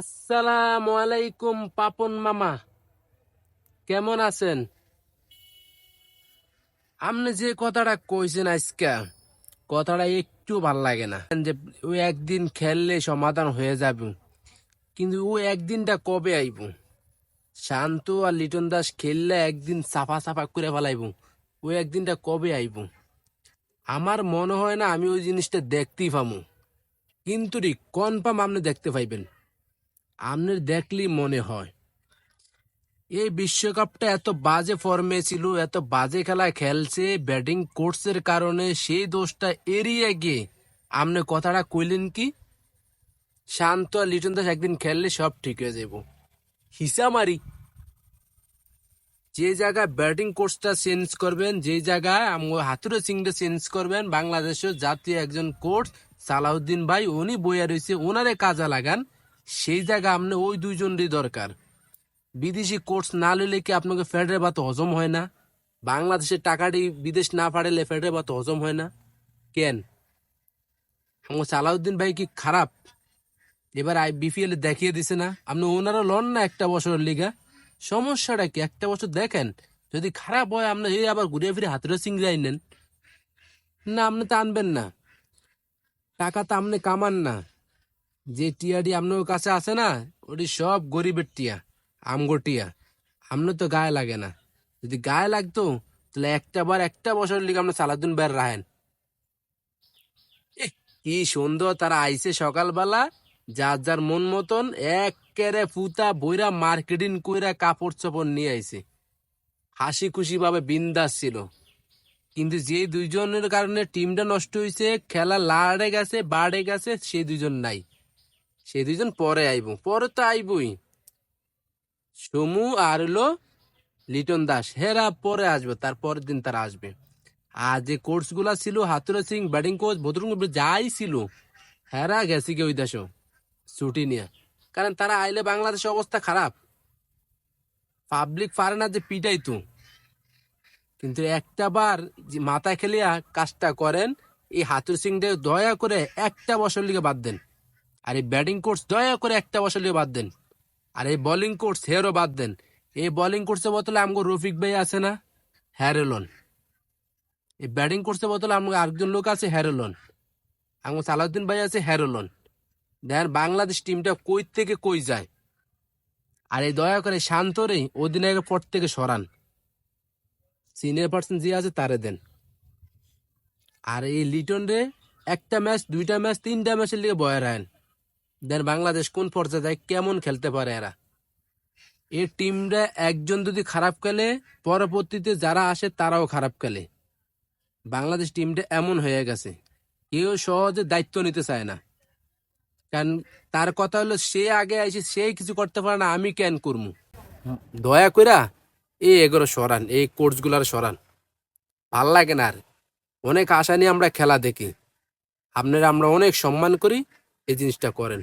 আসসালামু আলাইকুম পাপন মামা। কেমন আছেন? আপনি যে কথাটা কইছেন আজকে, কথাটা একটু ভালো লাগে না। যে ওই একদিন খেললে সমাধান হয়ে যাবে, কিন্তু ও একদিনটা কবে আইব? শান্ত আর লিটন দাস খেললে একদিন সাফা সাফা করে ফেলাইব, ও একদিনটা কবে আইব? আমার মনে হয় না আমি ওই জিনিসটা দেখতেই পামু কিন্তু কনফার্ম আপনি দেখতে পাইবেন। আপনার দেখলেই মনে হয়। এই বিশ্বকাপটা এত বাজে ফর্মে ছিল, এত বাজে খেলা খেলছে, ব্যাটিং কোর্সের কারণে সেই দোষটা এড়িয়ে গিয়ে আপনি কথাটা কইলেন কি? শান্ত আর লিটন দাস একদিন খেললে সব ঠিক হয়ে যাব হিসামারি যে জায়গায় ব্যাটিং কোর্সটা চেঞ্জ করবেন, যে জায়গায় হাতুরে সিংটা চেঞ্জ করবেন, বাংলাদেশের জাতীয় একজন কোচ সালাউদ্দিন ভাই, উনি বইয়া রয়েছে ওনারে কাজে লাগান। সেই জায়গা আপনি ওই দুইজনেরই দরকার। বিদেশি কোর্স না লইলে কি আপনাকে ফেডারে ভাত হজম হয় না? বাংলাদেশের টাকাটি বিদেশ না পাঠালে ফেডারে ভাত হজম হয় না? কেন? আমার সালাউদ্দিন ভাই কি খারাপ? এবার আই বিপিএল দেখিয়ে দিছে না? আপনি ওনারও লন না একটা বছরের লিগা? সমস্যাটা কি? একটা বছর দেখেন। যদি খারাপ হয়, আপনি এই আবার ঘুরে ফিরে হাতের সিংড়াই নেন। না, আপনি তো আনবেন না। টাকা তো আপনি কামান না। যে টিয়াটি আপনার কাছে আছে না, ওটি সব গরিবের টিয়া, আমগো টিয়া। আপনার তো গায়ে লাগে না। যদি গায়ে লাগতো, তাহলে একটা বার একটা বছর লিগে আপনার সালাদুন বের রাহেন কি সুন্দর তারা আইসে সকালবেলা, যার যার মন মতন এক কেরে ফুতা বইরা মার্কেটিং কইরা কাপড় চোপড় নিয়ে আইছে। হাসি খুশি ভাবে বিন্দাস ছিল। কিন্তু যে দুইজনের কারণে টিমটা নষ্ট হয়েছে খেলা লাড়ে গেছে, বাড়ে গেছে, সেই দুজন নাই। সেই দুইজন পরে আইব। পরে তো আইবই। সমু আর হলো লিটন দাস। হেরা পরে আসবে তার পরের দিন তারা আসবে। আর যে কোর্সগুলা ছিল, হাতুরা সিং, ব্যাটিং কোচ ভদ্রং যাই ছিল, হেরা গেছে কে ওই দেশও ছুটি নিয়ে। কারণ তারা আইলে বাংলাদেশের অবস্থা খারাপ। পাবলিক পারে না যে পিটাই তো। কিন্তু একটা বার যে মাথায় খেলিয়া কাজটা করেন, এই হাতুর সিংটা দয়া করে একটা বছর লিগে বাদ দেন। আর এই ব্যাটিং কোর্স দয়া করে একটা লিগে বাদ দেন। আর এই বোলিং কোর্স হেরও বাদ দেন। এই বোলিং কোর্সের বদলে আমগো রফিক ভাই আছে না? হ্যারেলন। এই ব্যাটিং কোর্সের বদলে আমগো আরেকজন লোক আছে হ্যারেলন। আমগো সালাউদ্দিন ভাই আছে হ্যারেলন। দেখেন বাংলাদেশ টিমটা কই থেকে কই যায়? আর এই দয়া করে শান্তরে অধিনায়কের পর থেকে সরান। সিনিয়র পার্সন যে আছে তারে দেন। আর এই লিটন রে, একটা ম্যাচ, দুইটা ম্যাচ, তিনটা ম্যাচের লিগে বয়ে রাখেন দেন বাংলাদেশ কোন পর্যায়ে যায় কেমন খেলতে পারে এরা? এই টিমটা একজন যদি খারাপ খেলে, পরবর্তীতে যারা আসে তারাও খারাপ খেলে। বাংলাদেশ টিমটা এমন হয়ে গেছে, কেউ সহজে দায়িত্ব নিতে চায় না। কারণ তার কথা হলো, সে আগে আইসে সে কিছু করতে পারে না, আমি কেন করব? দয়া কইরা এই এগুলো সরান, এই কোর্সগুলার সরান। ভালো লাগে না আর। অনেক আশা নিয়ে আমরা খেলা দেখি। আপনারা আমরা অনেক সম্মান করি, এই জিনিসটা করেন।